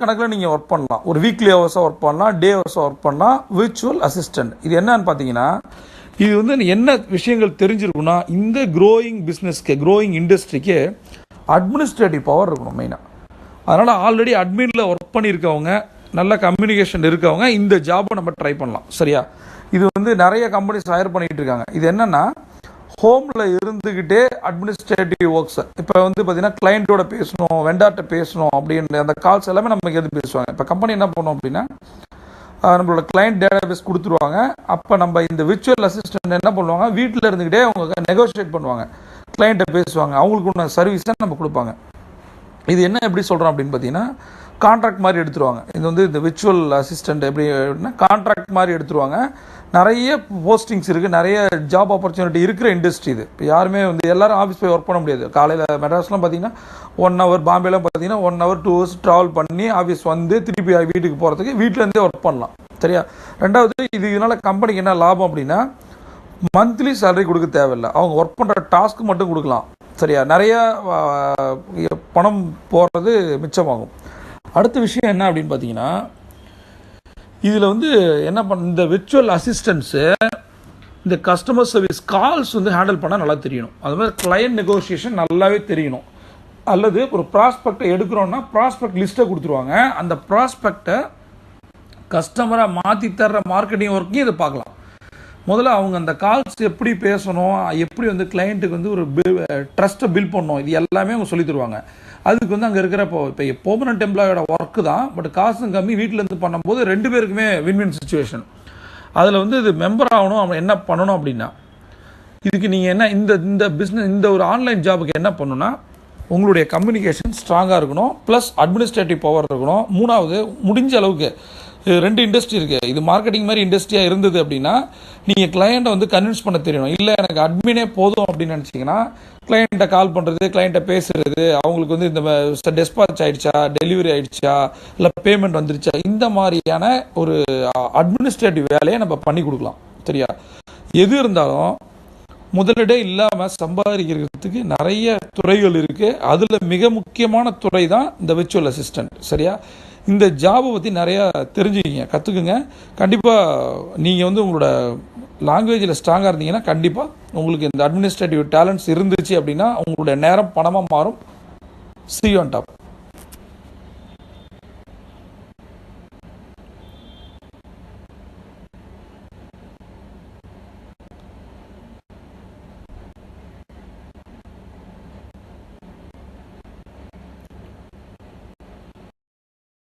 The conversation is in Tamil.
கணக்கில் நீங்கள் ஒர்க் பண்ணலாம். ஒரு வீக்லி ஹவர்ஸாக ஒர்க் பண்ணலாம் டே ஹவர்ஸாக ஒர்க் பண்ணலாம் விர்ச்சுவல் அசிஸ்டன்ட் இது என்னன்னு பார்த்தீங்கன்னா இது வந்து என்ன விஷயங்கள் தெரிஞ்சிருக்குன்னா இந்த க்ரோயிங் பிஸ்னஸ்க்கு க்ரோயிங் இண்டஸ்ட்ரிக்கு அட்மினிஸ்ட்ரேட்டிவ் பவர் இருக்கணும் மெயினாக அதனால் ஆல்ரெடி அட்மினில் ஒர்க் பண்ணியிருக்கவங்க நல்ல கம்யூனிகேஷன் இருக்கவங்க இந்த ஜாபை நம்ம ட்ரை பண்ணலாம். சரியா? இது வந்து நிறைய கம்பெனிஸ் ஹையர் பண்ணிகிட்டு இருக்காங்க. இது என்னென்னா ஹோமில் இருந்துக்கிட்டே அட்மினிஸ்ட்ரேட்டிவ் ஒர்க்ஸ் இப்போ வந்து பார்த்தீங்கன்னா கிளைண்ட்டோட பேசணும் வெண்டார்ட்ட பேசணும் அப்படின்னு அந்த கால்ஸ் எல்லாமே நமக்கு எது பேசுவாங்க. இப்போ கம்பெனி என்ன பண்ணோம் அப்படின்னா நம்மளோட கிளைண்ட் டேட்டாபேஸ் கொடுத்துருவாங்க. அப்போ நம்ம இந்த விர்ச்சுவல் அசிஸ்டன்ட் என்ன பண்ணுவாங்க? வீட்டில் இருந்துக்கிட்டே அவங்க நெகோஷியேட் பண்ணுவாங்க. கிளைண்ட்டை பேசுவாங்க. அவங்களுக்கு உள்ள சர்வீஸை நம்ம கொடுப்பாங்க. இது என்ன எப்படி சொல்கிறோம் அப்படின்னு பார்த்தீங்கன்னா கான்ட்ராக்ட் மாதிரி எடுத்துருவாங்க. இது வந்து இந்த விர்ச்சுவல் அசிஸ்டண்ட் எப்படி அப்படின்னா கான்ட்ராக்ட் மாதிரி எடுத்துருவாங்க. நிறைய போஸ்டிங்ஸ் இருக்குது நிறைய ஜாப் ஆப்பர்ச்சுனிட்டி இருக்கிற இண்டஸ்ட்ரி இது. இப்போ யாருமே வந்து எல்லாரும் ஆஃபீஸ் போய் ஒர்க் பண்ண முடியாது. காலையில் மெட்ராஸ்லாம் பார்த்தீங்கன்னா ஒன் ஹவர் பாம்பேலாம் பார்த்தீங்கன்னா one hour two hours travel பண்ணி ஆஃபீஸ் வந்து திருப்பி வீட்டுக்கு போகிறதுக்கு வீட்டிலேருந்தே ஒர்க் பண்ணலாம். சரியா? ரெண்டாவது இது இதனால் கம்பெனிக்கு என்ன லாபம் அப்படின்னா மந்த்லி சேலரி கொடுக்க தேவையில்லை. அவங்க ஒர்க் பண்ணுற டாஸ்க் மட்டும் கொடுக்கலாம். சரியா? நிறைய பணம் போடுறது மிச்சமாகும். அடுத்த விஷயம் என்ன அப்படின்னு பார்த்தீங்கன்னா இதில் வந்து என்ன பண்ண இந்த விர்ச்சுவல் அசிஸ்டன்ஸு இந்த கஸ்டமர் சர்வீஸ் கால்ஸ் வந்து ஹேண்டில் பண்ணால் நல்லா தெரியணும். அது மாதிரி கிளையண்ட் நெகோசியேஷன் நல்லாவே தெரியணும். அல்லது ஒரு ப்ராஸ்பெக்டை எடுக்கிறோன்னா ப்ராஸ்பெக்ட் லிஸ்ட்டை கொடுத்துருவாங்க. அந்த ப்ராஸ்பெக்டை கஸ்டமராக மாற்றி தர்ற மார்க்கெட்டிங் ஒர்க்கையும் இதை பார்க்கலாம். முதல்ல அவங்க அந்த கால்ஸ் எப்படி பேசணும் எப்படி வந்து கிளைண்ட்டுக்கு வந்து ஒரு ட்ரஸ்ட்டை பில் பண்ணணும் இது எல்லாமே அவங்க சொல்லி தருவாங்க. அதுக்கு வந்து அங்கே இருக்கிற இப்போ இப்போ பெர்மனன்ட் எம்ப்ளாயோட ஒர்க்கு தான் பட் காசும் கம்மி வீட்டிலேருந்து பண்ணும்போது ரெண்டு பேருக்குமே வின்-வின் சுச்சுவேஷன் அதில் வந்து இது மெம்பர் ஆகணும் அவன் என்ன பண்ணணும் அப்படின்னா இதுக்கு நீங்கள் என்ன இந்த இந்த பிஸ்னஸ் இந்த ஒரு ஆன்லைன் ஜாபுக்கு என்ன பண்ணுன்னா உங்களுடைய கம்யூனிகேஷன் ஸ்ட்ராங்காக இருக்கணும் ப்ளஸ் அட்மினிஸ்ட்ரேட்டிவ் பவர் இருக்கணும். மூணாவது முடிஞ்ச அளவுக்கு ரெண்டு இண்டஸ்ட்ரி இருக்குது இது மார்க்கெட்டிங் மாதிரி இண்டஸ்ட்ரியாக இருந்தது அப்படின்னா நீங்கள் கிளையண்ட்டை வந்து கன்வின்ஸ் பண்ண தெரியணும். இல்லை எனக்கு அட்மினே போதும் அப்படின்னு நினச்சிங்கன்னா கிளையண்ட்டை கால் பண்ணுறது கிளையண்ட்டை பேசுறது அவங்களுக்கு வந்து இந்த டெஸ்பாச் ஆயிடுச்சா டெலிவரி ஆயிடுச்சா இல்லை பேமெண்ட் வந்துருச்சா இந்த மாதிரியான ஒரு அட்மினிஸ்ட்ரேட்டிவ் வேலையை நம்ம பண்ணி கொடுக்கலாம். சரியா? எது இருந்தாலும் முதலிடே இல்லாமல் சம்பாதிக்கிறதுக்கு நிறைய துறைகள் இருக்குது அதில் மிக முக்கியமான துறை தான் இந்த விர்ச்சுவல் அசிஸ்டன்ட் சரியா? இந்த ஜாபை பற்றி நிறையா தெரிஞ்சுக்கிங்க கற்றுக்குங்க கண்டிப்பாக நீங்கள் வந்து உங்களோட லாங்குவேஜில் ஸ்ட்ராங்காக இருந்தீங்கன்னா கண்டிப்பாக உங்களுக்கு இந்த அட்மினிஸ்ட்ரேட்டிவ் டேலண்ட்ஸ் இருந்துச்சு அப்படின்னா உங்களுடைய நேரம் பணமாக மாறும். C on top